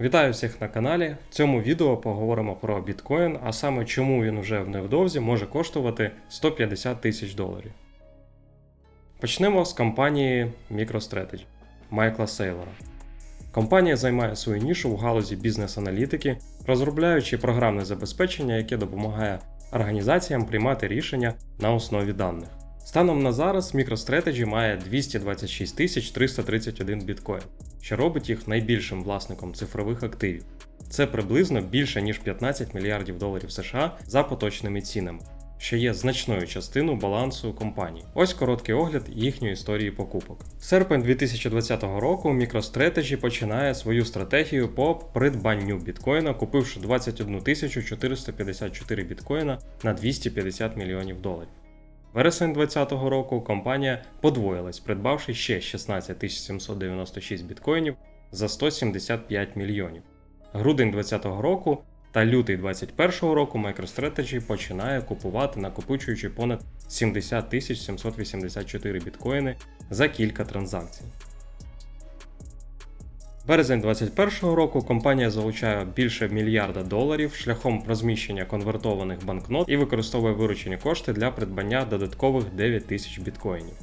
Вітаю всіх на каналі. В цьому відео поговоримо про біткоін, а саме чому він вже в невдовзі може коштувати 150 тисяч доларів. Почнемо з компанії MicroStrategy Майкла Сейлора. Компанія займає свою нішу в галузі бізнес-аналітики, розробляючи програмне забезпечення, яке допомагає організаціям приймати рішення на основі даних. Станом на зараз MicroStrategy має 226 331 біткоін, що робить їх найбільшим власником цифрових активів. Це приблизно більше ніж 15 мільярдів доларів США за поточними цінами, що є значною частиною балансу компанії. Ось короткий огляд їхньої історії покупок. Серпень 2020 року MicroStrategy починає свою стратегію по придбанню біткоїна, купивши 21 454 біткоїна на 250 мільйонів доларів. Вересень 2020 року компанія подвоїлась, придбавши ще 16 796 біткоїнів за 175 мільйонів. Грудень 2020 року та лютий 2021 року MicroStrategy починає купувати, накопичуючи понад 70 784 біткоїни за кілька транзакцій. Березень 2021 року компанія залучає більше мільярда доларів шляхом розміщення конвертованих банкнот і використовує виручені кошти для придбання додаткових 9 тисяч біткоїнів.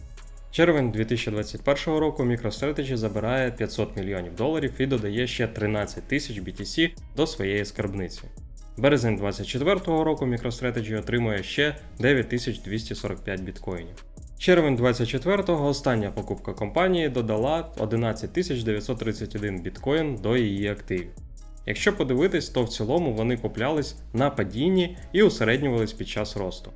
Червень 2021 року MicroStrategy забирає 500 мільйонів доларів і додає ще 13 тисяч BTC до своєї скарбниці. Березень 2024 року MicroStrategy отримує ще 9245 біткоїнів. Червень 24-го остання покупка компанії додала 11 931 біткоін до її активів. Якщо подивитись, то в цілому вони куплялись на падінні і усереднювались під час росту.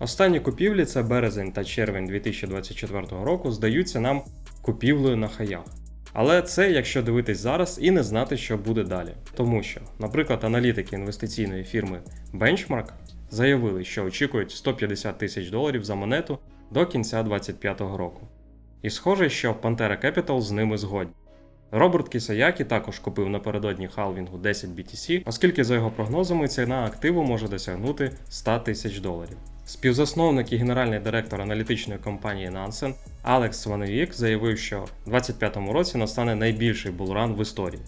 Останні купівлі це березень та червень 2024 року здаються нам купівлею на хаях. Але це якщо дивитись зараз і не знати, що буде далі. Тому що, наприклад, аналітики інвестиційної фірми Benchmark заявили, що очікують 150 тисяч доларів за монету до кінця 2025 року. І схоже, що Pantera Capital з ними згодні. Роберт Кісаякі також купив напередодні халвінгу 10 BTC, оскільки за його прогнозами ціна активу може досягнути 100 тисяч доларів. Співзасновник і генеральний директор аналітичної компанії Nansen Алекс Свановік заявив, що у 2025 році настане найбільший булран в історії.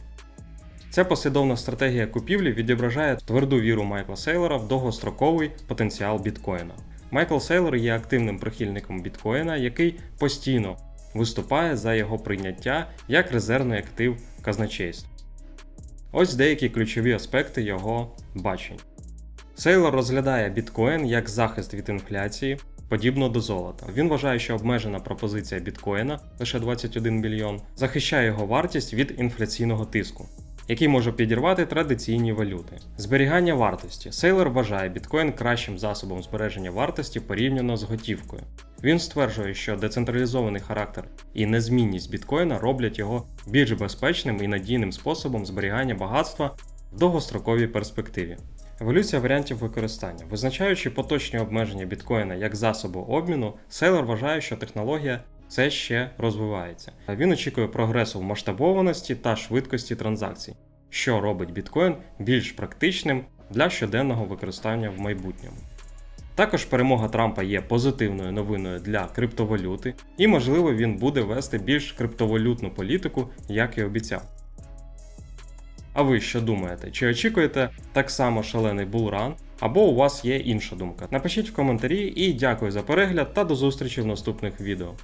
Ця послідовна стратегія купівлі відображає тверду віру Майкла Сейлора в довгостроковий потенціал біткоїна. Майкл Сейлор є активним прихильником біткоїна, який постійно виступає за його прийняття як резервний актив казначейства. Ось деякі ключові аспекти його бачень. Сейлор розглядає біткоін як захист від інфляції, подібно до золота. Він вважає, що обмежена пропозиція біткоїна лише 21 мільйон захищає його вартість від інфляційного тиску, який може підірвати традиційні валюти. Зберігання вартості. Сейлор вважає біткоін кращим засобом збереження вартості порівняно з готівкою. Він стверджує, що децентралізований характер і незмінність біткоїна роблять його більш безпечним і надійним способом зберігання багатства в довгостроковій перспективі. Еволюція варіантів використання. Визначаючи поточні обмеження біткоїна як засобу обміну, Сейлор вважає, що технологія все ще розвивається. Він очікує прогресу в масштабованості та швидкості транзакцій, що робить біткоін більш практичним для щоденного використання в майбутньому. Також перемога Трампа є позитивною новиною для криптовалюти, і, можливо, він буде вести більш криптовалютну політику, як і обіцяв. А ви що думаєте? Чи очікуєте так само шалений булран? Або у вас є інша думка? Напишіть в коментарі і дякую за перегляд та до зустрічі в наступних відео.